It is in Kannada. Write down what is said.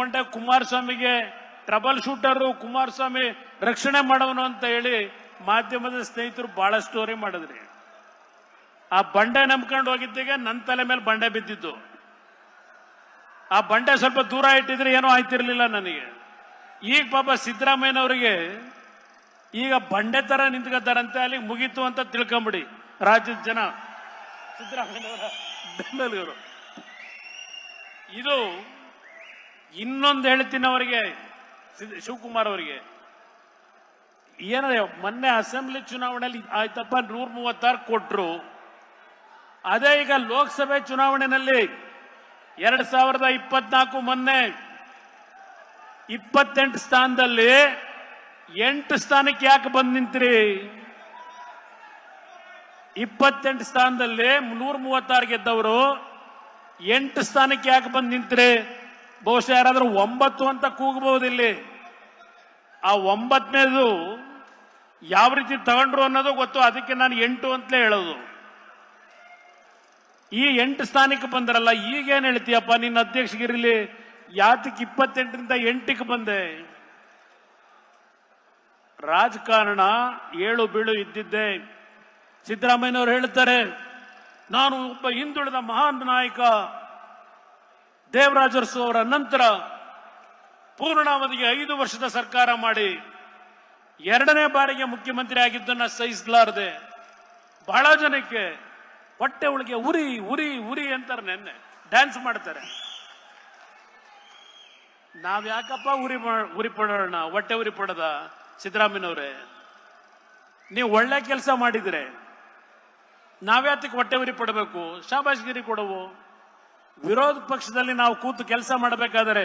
ಬಂಡೆ ಕುಮಾರಸ್ವಾಮಿಗೆ ಟ್ರಬಲ್ ಶೂಟರು ಕುಮಾರಸ್ವಾಮಿ ರಕ್ಷಣೆ ಮಾಡೋನು ಅಂತ ಹೇಳಿ ಮಾಧ್ಯಮದ ಸ್ನೇಹಿತರು ಬಹಳ ಸ್ಟೋರಿ ಮಾಡಿದ್ರಿ. ಆ ಬಂಡೆ ನಂಬ್ಕೊಂಡು ಹೋಗಿದ್ದಿಗೆ ನನ್ನ ತಲೆ ಮೇಲೆ ಬಂಡೆ ಬಿದ್ದಿದ್ದು ಆ ಬಂಡೆ ಸ್ವಲ್ಪ ದೂರ ಇಟ್ಟಿದ್ರೆ ಏನೋ ಆಯ್ತಿರ್ಲಿಲ್ಲ ನನಗೆ. ಈಗ ಪಾಪ ಸಿದ್ದರಾಮಯ್ಯನವರಿಗೆ ಈಗ ಬಂಡೆ ತರ ನಿಂತ್ಕೊತಾರಂತೆ ಅಲ್ಲಿ ಮುಗೀತು ಅಂತ ತಿಳ್ಕೊಂಬಿಡಿ ರಾಜ್ಯದ ಜನ. ಸಿದ್ದರಾಮಯ್ಯನವರ ಬೆಂಬಲಿಗರು. ಇದು ಇನ್ನೊಂದು ಹೇಳ್ತೀನಿ ಅವರಿಗೆ ಶಿವಕುಮಾರ್ ಅವರಿಗೆ ಏನಂದ್ರೆ ಮೊನ್ನೆ ಅಸೆಂಬ್ಲಿ ಚುನಾವಣೆಯಲ್ಲಿ ಆಯ್ತಪ್ಪ ನೂರ ಮೂವತ್ತಾರು ಕೊಟ್ರು. ಅದೇ ಈಗ ಲೋಕಸಭೆ ಚುನಾವಣೆಯಲ್ಲಿ ಎರಡ್ ಸಾವಿರದ ಇಪ್ಪತ್ನಾಲ್ಕು ಮೊನ್ನೆ ಇಪ್ಪತ್ತೆಂಟು ಸ್ಥಾನದಲ್ಲಿ ಎಂಟು ಸ್ಥಾನಕ್ಕೆ ಯಾಕೆ ಬಂದ್ ನಿಂತ್ರಿ? ಇಪ್ಪತ್ತೆಂಟು ಸ್ಥಾನದಲ್ಲಿ ನೂರ ಮೂವತ್ತಾರು ಗೆದ್ದವರು, ಎಂಟು ಸ್ಥಾನಕ್ಕೆ ಯಾಕೆ ಬಂದ್ ನಿಂತ್ರಿ? ಬಹುಶಃ ಯಾರಾದರೂ ಒಂಬತ್ತು ಅಂತ ಕೂಗಬಹುದು ಇಲ್ಲಿ. ಆ ಒಂಬತ್ತನೇದು ಯಾವ ರೀತಿ ತಗೊಂಡ್ರು ಅನ್ನೋದು ಗೊತ್ತು, ಅದಕ್ಕೆ ನಾನು ಎಂಟು ಅಂತಲೇ ಹೇಳೋದು. ಈ ಎಂಟು ಸ್ಥಾನಕ್ಕೆ ಬಂದ್ರಲ್ಲ, ಈಗೇನು ಹೇಳ್ತೀಯಪ್ಪ, ನಿನ್ನ ಅಧ್ಯಕ್ಷಗಿರಲಿ ಯಾತಕ್ಕೆ ಇಪ್ಪತ್ತೆಂಟರಿಂದ ಎಂಟಕ್ಕೆ ಬಂದೆ. ರಾಜಕಾರಣ ಏಳು ಬೀಳು ಇದ್ದಿದ್ದೆ. ಸಿದ್ದರಾಮಯ್ಯನವರು ಹೇಳ್ತಾರೆ, ನಾನು ಒಬ್ಬ ಹಿಂದುಳಿದ ಮಹಾನ್ ನಾಯಕ ದೇವರಾಜ ಅರಸು ಅವರ ನಂತರ ಪೂರ್ಣಾವಧಿಗೆ ಐದು ವರ್ಷದ ಸರ್ಕಾರ ಮಾಡಿ ಎರಡನೇ ಬಾರಿಗೆ ಮುಖ್ಯಮಂತ್ರಿ ಆಗಿದ್ದನ್ನು ಸಹಿಸಲಾರದೆ ಬಹಳ ಜನಕ್ಕೆ ಹೊಟ್ಟೆ ಒಳಗೆ ಉರಿ ಉರಿ ಉರಿ ಅಂತಾರೆ ನೆನ್ನೆ. ಡ್ಯಾನ್ಸ್ ಮಾಡ್ತಾರೆ. ನಾವ್ ಯಾಕಪ್ಪ ಉರಿ ಉರಿ ಪಡೋಣ? ಹೊಟ್ಟೆ ಉರಿ ಪಡದ? ಸಿದ್ದರಾಮಯ್ಯನವ್ರೆ, ನೀವು ಒಳ್ಳೆ ಕೆಲಸ ಮಾಡಿದ್ರೆ ನಾವ್ಯಾತಕ್ಕೆ ಹೊಟ್ಟೆ ಉರಿ ಪಡಬೇಕು? ಶಾಬಾಷ್ಗಿರಿ ಕೊಡವು? ವಿರೋಧ ಪಕ್ಷದಲ್ಲಿ ನಾವು ಕೂತು ಕೆಲಸ ಮಾಡಬೇಕಾದರೆ